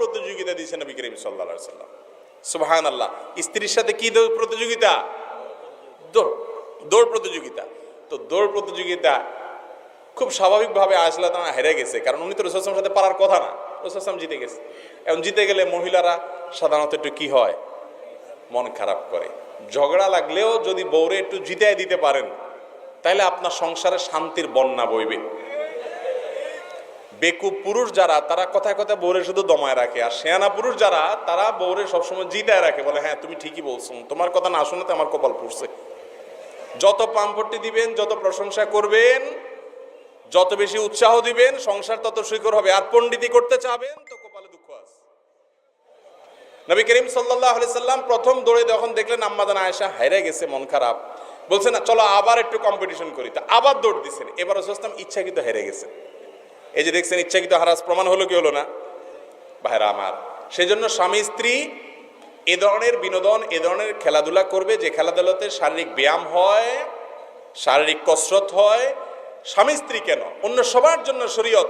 প্রতিযোগিতা দিয়েছে নবী করিম সাল্লা সাল্লাম সুবাহান আল্লাহ স্ত্রীর সাথে কি প্রতিযোগিতা? দৌড়। দৌড় প্রতিযোগিতা। তো দৌড় প্রতিযোগিতা খুব স্বাভাবিকভাবে আসলা তারা হেরে গেছে, কারণ উনি তো রসুলামের সাথে পারার কথা না। রসুলাম জিতে গেছে। এখন জিতে গেলে মহিলারা সাধারণত একটু কি হয়? মন খারাপ করে। ঝগড়া লাগলেও যদি বৌরে একটু জিতায় দিতে পারেন তাহলে আপনার সংসারে শান্তির বন্যা বইবে। বেকুব পুরুষ যারা, তারা কথায় কথায় বউরে শুধু দমায় রাখে। আর শেয়ানা পুরুষ যারা, তারা বউরে সবসময় জিতায় রাখে। বলে হ্যাঁ তুমি ঠিকই বলছো। তোমার কথা না শুনে আমার কপাল পড়ছে। যত পাম্পটি দিবেন, যত প্রশংসা করবেন, যত বেশি উৎসাহ দিবেন, সংসার তত সুখর হবে। আর পণ্ডিতি করতে চাবেন, তো কপালে দুঃখ আছে। নবী করিম সাল্লাহ সাল্লাম প্রথম দৌড়ে যখন দেখলেন আম্মাদান আয়েশা হাইরে গেছে, মন খারাপ। বলছে, না, চলো আবার একটু কম্পিটিশন করি। তা আবার দৌড় দিচ্ছেন এবার রসুলাম ইচ্ছাকৃত হেরে গেছে এই যে দেখছেন, ইচ্ছাকৃত হারাস প্রমাণ হলো কি হলো না? ভাইরা আমার, সেজন্য স্বামী স্ত্রী এ ধরনের বিনোদন, এ ধরনের খেলাধুলা করবে যে খেলাধুলাতে শারীরিক ব্যায়াম হয়, শারীরিক কসরত হয়। স্বামী স্ত্রী কেন? অন্য সবার জন্য শরীয়ত।